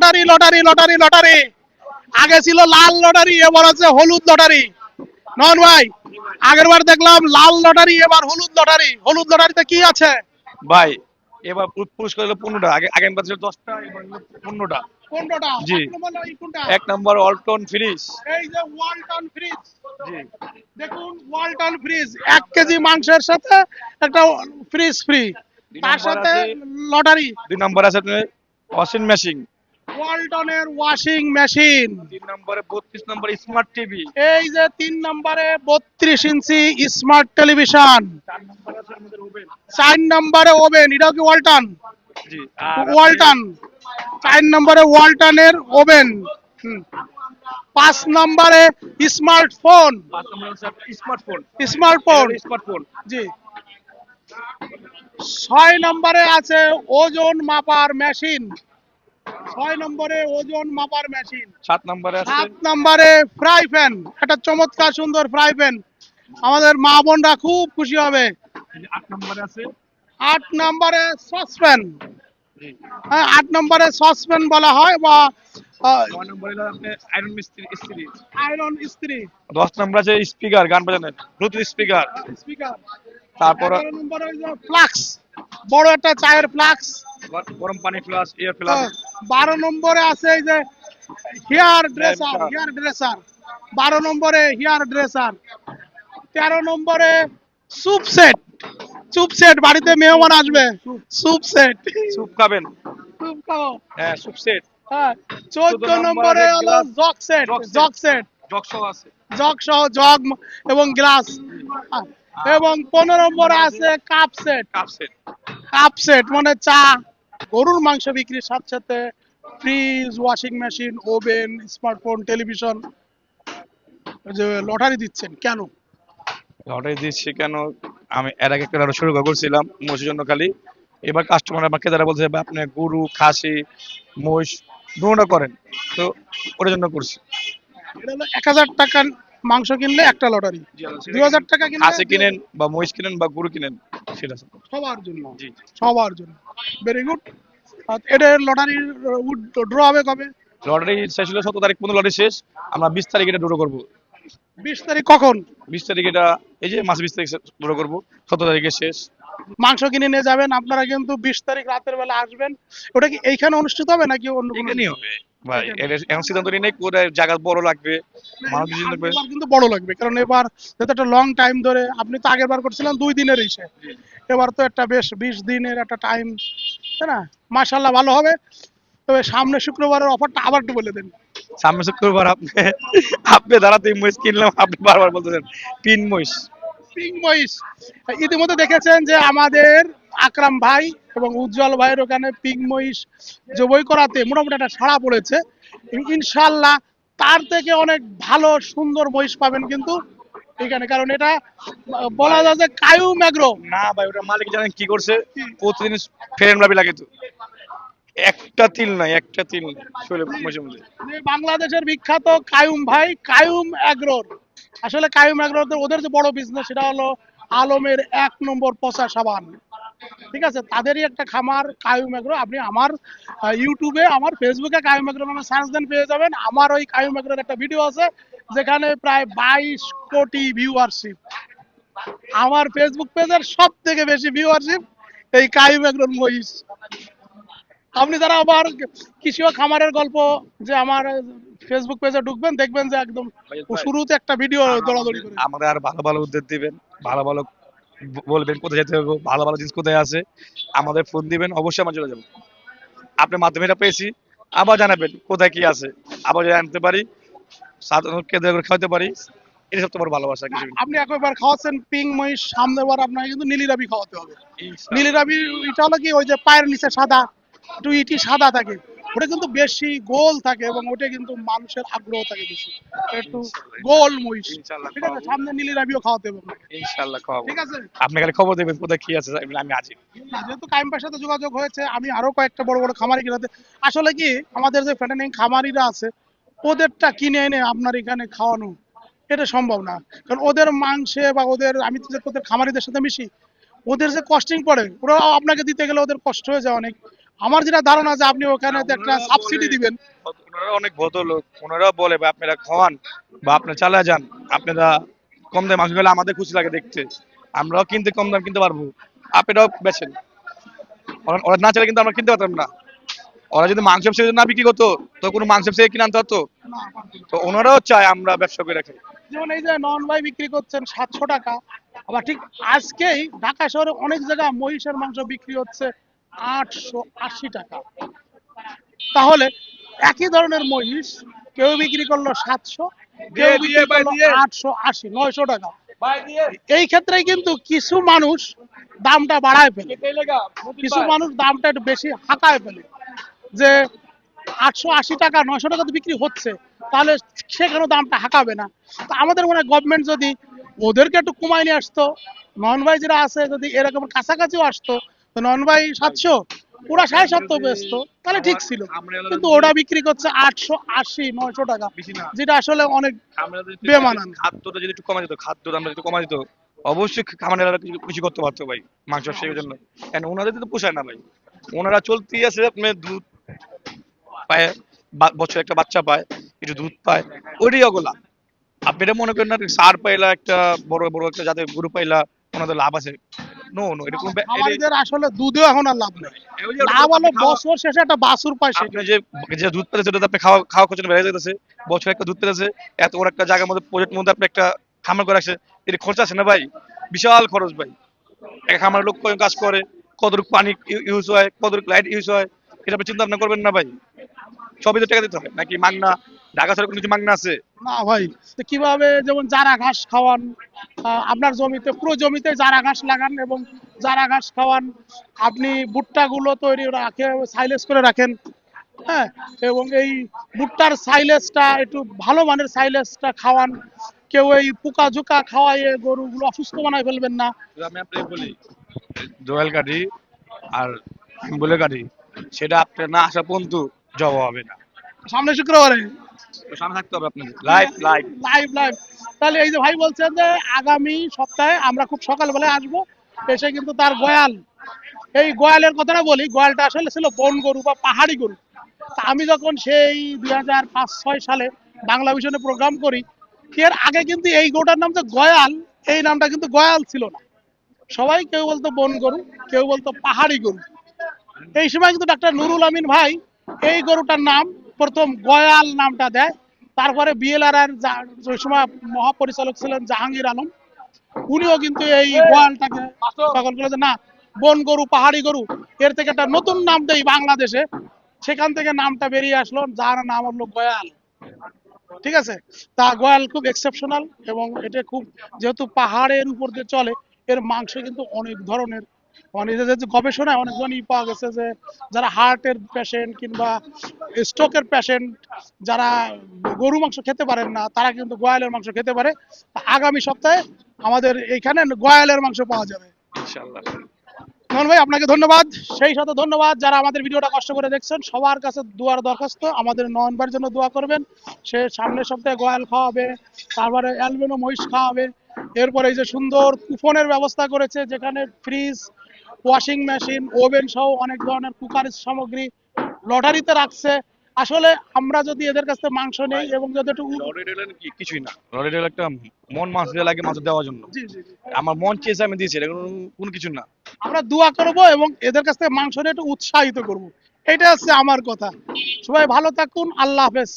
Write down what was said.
Lottery lottery lottery lottery. আগে ছিল লাল lottery এবার আছে হলুদ লটারি। নন ভাই আগের বার দেখলাম লাল লটারি এবার হলুদ লটারি। হলুদ লটারিতে কি আছে? ভাই এবার পুর- পুরস্কার হলো পনেরোটা। আগে দশটা এবার পনেরোটা। জি। এক নম্বর ফ্রিজ। এই যে ওয়ালটন ফ্রিজ। জি। দেখুন ওয়ালটন ফ্রিজ। এক কেজি মাংসের সাথে একটা ফ্রিজ ফ্রি। তার নম্বর সাথে আছে- লটারি। দুই নম্বর আছে ওয়াশিং মেশিন। ওয়ালটনের ওয়াশিং মেশিন। তিন নম্বরে বত্রিশ নম্বর স্মার্ট টিভি। এই যে তিন নম্বরে বত্রিশ ইঞ্চি স্মার্ট টেলিভিশন। চার নম্বর ওভেন। কি ওয়ালটন? ওয়ালটন। চার নম্বরে ওয়ালটনের ওভেন। পাঁচ নম্বরে স্মার্টফোন। স্মার্টফোন। স্মার্টফোন। স্মার্টফোন। জি। ছয় নম্বরে আছে ওজন মাপার মেশিন। ছয় নম্বরে ওজন মাপার মেশিন সাত নম্বরে সাত নম্বরে ফ্রাই প্যান একটা চমৎকার সুন্দর ফ্রাই প্যান আমাদের মা বোনরা খুব খুশি হবে। আট নম্বরে আছে। আট নম্বরে সসপ্যান হ্যাঁ আট নম্বরে সসপ্যান বলা হয় বা আয়রন মিস্ত্রি ইস্ত্রি আয়রন স্ত্রী। দশ নম্বর আছে স্পিকার গান বাজানোর। ব্লুটুথ স্পিকার স্পিকার তারপর এগারো নম্বরে ফ্লাক্স বড় একটা চায়ের ফ্লাক্স গরম পানি ফ্লাস এয়ার ফ্লাস বারো নম্বরে আছে এই যে হেয়ার ড্রেসার হেয়ার ড্রেসার। বারো নম্বরে হেয়ার ড্রেসার। তেরো নম্বরে সুপ সেট। স্যুপ সেট বাড়িতে মেহমান আসবে। Soup set. স্যুপ খাবেন। স্যুপ খাও হ্যাঁ স্যুপ সেট। হ্যাঁ চোদ্দ নম্বরে হলো jug set jug set. Jug সহ আছে। জগ সহ জগ এবং গ্লাস এবং পনেরো নম্বরে আছে cup set. Cup set. Cup set মানে চা। গরুর মাংস বিক্রির সাথে সাথে fridge washing machine oven smartphone television যে লটারি দিচ্ছেন কেন? লটারি দিচ্ছি কেন? আমি এর আগে একটা লটারি শুরু করছিলাম মহিষের জন্য খালি। এবার কাস্টমার আমাকে যারা বলছে আপনি গরু খাসি মহিষ দুটো করেন। তো ওটার জন্য করছি। এটা হলো এক হাজার টাকার মাংস কিনলে একটা লটারি। দুই হাজার টাকা কিনলে খাসি কিনেন বা মহিষ কিনেন বা গরু কিনেন সেটা সবার জন্য। সবার জন্য। ভেরি গুড এটা লটারির ড্র হবে কবে? লটারি শেষ হলো সতেরো তারিখ পর্যন্ত লটারি শেষ। আমরা বিশ তারিখ এটা ড্র করব। বিশ তারিখ কখন? বিশ তারিখ এটা এই যে মাস বিশ তারিখ ড্র করব সতেরো তারিখে শেষ। মাংস কিনে নিয়ে যাবেন আপনারা কিন্তু বিশ তারিখ রাতের বেলা আসবেন। ওটা কি এইখানে অনুষ্ঠিত হবে নাকি অন্য কোনো হবে। ভাই এখন সিদ্ধান্ত নিয়ে নেই কোথায় জায়গা বড় লাগবে মানুষ লাগবে কিন্তু বড় লাগবে কারণ এবার যেহেতু একটা লং টাইম ধরে আপনি তো আগের বার করছিলেন দুই দিনের ইসে এবার তো একটা বেশ বিশ দিনের একটা টাইম তাই না? মাশাল্লাহ ভালো হবে। তবে সামনে শুক্রবারের অফারটা আবার একটু বলে দেন। সামনে শুক্রবার আপনি আপনি দাঁড়াতে মহিষ কিনলাম আপনি বারবার বলতেছেন তিন মহিষ। ইতিমধ্যে দেখেছেন যে আমাদের আকরাম ভাই এবং উজ্জ্বল ভাইয়ের ওখানে পিঙ্ক মহিষ জবই করাতে মোটামুটি একটা সাড়া পড়েছে। ইনশাল্লাহ তার থেকে অনেক ভালো সুন্দর মহিষ পাবেন কিন্তু এখানে। কারণ এটা বলা যায় যে কায়ু ম্যাগ্রো। না ভাই ওটা মালিক জানেন কি করছে? প্রতিদিন লাভি লাগে তো। একটা তিল নাই একটা তিল শৈলে বাংলাদেশের বিখ্যাত কায়ুম ভাই কায়ুম অ্যাগ্রোর আসলে কায়ুম অ্যাগ্রোর ওদের যে বড় বিজনেস সেটা হলো আলমের এক নম্বর পচা সাবান। ঠিক আছে? তাদেরই একটা খামার কায়ুম অ্যাগ্রো আপনি আমার ইউটিউবে আমার ফেসবুকে কায়ুম অ্যাগ্রো নামে সার্চ দেন পেয়ে যাবেন। আমার ওই কায়ুম অ্যাগ্রোর একটা ভিডিও আছে, যেখানে প্রায় বাইশ কোটি ভিউয়ারশিপ আমার ফেসবুক পেজের সব থেকে বেশি ভিউয়ারশিপ এই কায়ুম অ্যাগ্রোর মহিষ। আপনি যারা আবার কৃষি ও খামারের গল্প যে আমার ফেসবুক পেজে ঢুকবেন দেখবেন যে একদম শুরুতে একটা ভিডিও দৌড়াদৌড়ি করে। আমাদের আর ভালো ভালো উদ্যোগ দিবেন ভালো ভালো বলবেন কোথায় যেতে হবে ভালো ভালো জিনিস কোথায় আছে আমাদের ফোন দিবেন অবশ্যই আমরা চলে যাব। আপনার মাধ্যমে এটা পেয়েছি আবার জানাবেন কোথায় কি আছে আবার যদি আনতে পারি সাধারণ কেন্দ্র করে খাওয়াতে পারি এটা সব তোমার ভালোবাসা কিছু আপনি একবার খাওয়াচ্ছেন পিং মহিষ সামনে বার আপনাকে কিন্তু নীলি রাবি খাওয়াতে হবে। ইনশাআল্লাহ। নীলি রাবি এটা হলো কি ওই যে পায়ের নিচে সাদা একটু ইটি সাদা থাকে ওটা কিন্তু বেশি গোল থাকে এবং ওটা কিন্তু মানুষের আগ্রহ থাকে বেশি। একটু গোল মহিষ ঠিক আছে সামনে নীলি রাবিও খাওয়াতে হবে আপনাকে ইনশাআল্লাহ খাওয়াবো। ঠিক আছে? আপনি খালি খবর দেবেন কোথায় কি আছে আমি- না, যেহেতু কাইম্পার সাথে যোগাযোগ হয়েছে আমি আরও কয়েকটা বড় বড় খামারি কিনাতে আসলে কি আমাদের যে ফ্যাটেনিং খামারিরা আছে ওদেরটা কিনে এনে আপনার এখানে খাওয়ানো এটা সম্ভব না। কারণ ওদের মাংসে বা ওদের আমি তো ওদের খামারিদের সাথে মিশি ওদের যে কস্টিং পড়ে ওরা আপনাকে দিতে গেলে ওদের কষ্ট হয়ে যায় অনেক। আমার যেটা ধারণা যে আপনি ওখানে একটা সাবসিডি দিবেন। ওনারা অনেক ভদ্রলোক। ওনারা বলে ভাই আপনারা খাওয়ান বা আপনারা চালা যান। আপনারা কম দামে মাংস খেলে আমাদের খুশি লাগে দেখতে। আমরাও কিনতে কম দাম কিনতে পারব। আপনারাও বেছেন ওরা- না চাইলে কিন্তু আমরা কিনতে পারতাম না। ওরা যদি মাংস ব্যবসা না বিক্রি করতো তো কোনো মাংস ব্যবসায়ী কিনে আনতে হতো তো ওনারাও চায় আমরা ব্যবসা করে রাখি। যেমন এই যে নন ভাই বিক্রি করছেন সাতশো টাকা আবার ঠিক আজকেই ঢাকা শহরে অনেক জায়গায় মহিষের মাংস বিক্রি হচ্ছে। আটশো আশি টাকা। তাহলে একই ধরনের মহিষ কেউ বিক্রি করল সাতশো কেউ দিয়ে, বিক্রি করল। আটশো আশি নয়শো টাকা। এই ক্ষেত্রে কিন্তু কিছু মানুষ দামটা বাড়ায় ফেলে। কিছু মানুষ দামটা একটু বেশি হাঁকায় ফেলে। যে আটশো আশি টাকা নয়শো টাকা তো বিক্রি হচ্ছে তাহলে সেখানে দামটা হাঁকাবে না। তা আমাদের মনে হয় গভর্নমেন্ট যদি ওদেরকে একটু কমায় নিয়ে আসতো নন ভাই যারা আছে যদি এরকম কাছাকাছিও আসতো তো নন ভাই সাতশো ওরা সাড়ে সাতশো বেচতো তাহলে ঠিক ছিল। কিন্তু ওরা বিক্রি করছে আটশো আশি নয়শো টাকা যেটা আসলে অনেক বেমানান। খাদ্যটা যদি একটু কমা যেত দামটা একটু কমা যেত অবশ্যই খামারেরা কিছু কিছু করতে পারতো ভাই মাংস ব্যবসায়ীর জন্য। কেন ওনাদের তো পোষায় না ভাই। ওনারা চলতেই আছে আপনার দুধ পায় বছরে একটা বাচ্চা পায় একটু দুধ পায় ওইটাই অগোলা। আপনি এটা মনে করেন না সার পাইলা একটা বড় বড় একটা যাদের গরু পাইলা ওনাদের লাভ আছে। নো নো এটা কোনো আমাদের আসলে দুধেও এখন আর লাভ নেই। লাভ হলো বছর শেষে একটা বাছুর পায় আপনি যে যে দুধ পেতেছে ওটা আপনি খাওয়া খাওয়া খরচ বেড়ে যেতেছে বছরে একটা দুধ পেতেছে এত বড় একটা জায়গার মধ্যে প্রজেক্ট মধ্যে আপনি একটা খামার করে রাখছে এর খরচ আছে না ভাই? বিশাল খরচ ভাই। এক খামার লোক কাজ করে কতটুকু পানি ইউজ হয় কতটুকু লাইট ইউজ হয় এটা আপনি চিন্তা ভাবনা করবেন না ভাই। সবই তো টাকা দিতে হবে। নাকি মাগনা ঢাকা কোনো কিছু মাগনা আছে? না ভাই তো কীভাবে যেমন জারা ঘাস খাওয়ান আপনার জমিতে পুরো জমিতে জারা ঘাস লাগান এবং জারা ঘাস খাওয়ান আপনি ভুট্টা গুলো তৈরি রাখে সাইলেজ করে রাখেন হ্যাঁ? এবং এই ভুট্টার সাইলেজটা একটু ভালো মানের সাইলেজটা খাওয়ান। কেউ এই পোকা জোকা খাওয়াইয়ে গরুগুলো অসুস্থ বানায় ফেলবেন না। আমি আপনাকে বলি দোয়েল কাঠি আর বলে কাঠি সেটা আপনার না আসা পর্যন্ত জবাব হবে না। সামনে শুক্রবারে। সামনে থাকতে হবে আপনাদের। লাইভ লাইভ লাইভ লাইভ তাহলে এই যে ভাই বলছেন যে আগামী সপ্তাহে আমরা খুব সকালবেলায় আসব এসে কিন্তু তার গয়াল। এই গয়ালের কথাটা বলি গয়ালটা আসলে ছিল বন গরু বা পাহাড়ি গরু। আমি যখন সেই দুই হাজার পাঁচ ছয় সালে বাংলা ভিশনে প্রোগ্রাম করি এর আগে কিন্তু এই গরুটার নাম যে গয়াল এই নামটা কিন্তু গয়াল ছিল না। সবাই কেউ বলতো বন গরু কেউ বলতো পাহাড়ি গরু। এই সময় কিন্তু ডাক্তার নুরুল আমিন ভাই এই গরুটার নাম প্রথম গয়াল নামটা দেয়। তারপরে বিএলআর এর ওই সময় মহাপরিচালক ছিলেন জাহাঙ্গীর আলম। উনিও কিন্তু এই গয়ালটাকে সকল করে যে না, বন গরু, পাহাড়ি গরু, এর থেকে একটা নতুন নাম দেই বাংলাদেশে। সেখান থেকে নামটা বেরিয়ে আসলো, যার নাম হলো গয়াল। ঠিক আছে? তা গয়াল খুব এক্সেপশনাল এবং এটা খুব, যেহেতু পাহাড়ের উপর দিয়ে চলে, এর মাংস কিন্তু অনেক ধরনের মানে যে- গবেষণায় অনেকজনই পাওয়া গেছে যে যারা হার্টের পেশেন্ট কিংবা স্ট্রোকের পেশেন্ট যারা গরু মাংস খেতে পারেন না তারা কিন্তু গয়ালের মাংস খেতে পারে। আগামী সপ্তাহে আমাদের এইখানে গয়ালের মাংস পাওয়া যাবে। ইনশাআল্লাহ। মোহন ভাই আপনাকে ধন্যবাদ। সেই সাথে ধন্যবাদ যারা আমাদের ভিডিওটা কষ্ট করে দেখছেন। সবার কাছে দুয়ার দরখাস্ত। আমাদের নয়ন ভাইয়ের জন্য দোয়া করবেন। সে সামনের সপ্তাহে গোয়াল খাওয়াবে তারপরে অ্যালবেনো মহিষ খাওয়াবে। এরপরে এই যে সুন্দর কুপনের ব্যবস্থা করেছে যেখানে ফ্রিজ ওয়াশিং মেশিন ওভেন সহ অনেক ধরনের কুকার সামগ্রী লটারিতে রাখছে। আসলে আমরা যদি এদের কাছ থেকে মাংস নেই এবং যদি একটু কিছুই না। লরি রেল একটা মন মাছ দিয়ে লাগে মাছ দেওয়ার জন্য। আমার মন চেয়েছে আমি দিয়েছি কোনো কিছু না। আমরা দোয়া করব এবং এদের কাছ থেকে মাংস নিয়ে একটু উৎসাহিত করব। এটা হচ্ছে আমার কথা। সবাই ভালো থাকুন আল্লাহ হাফেজ।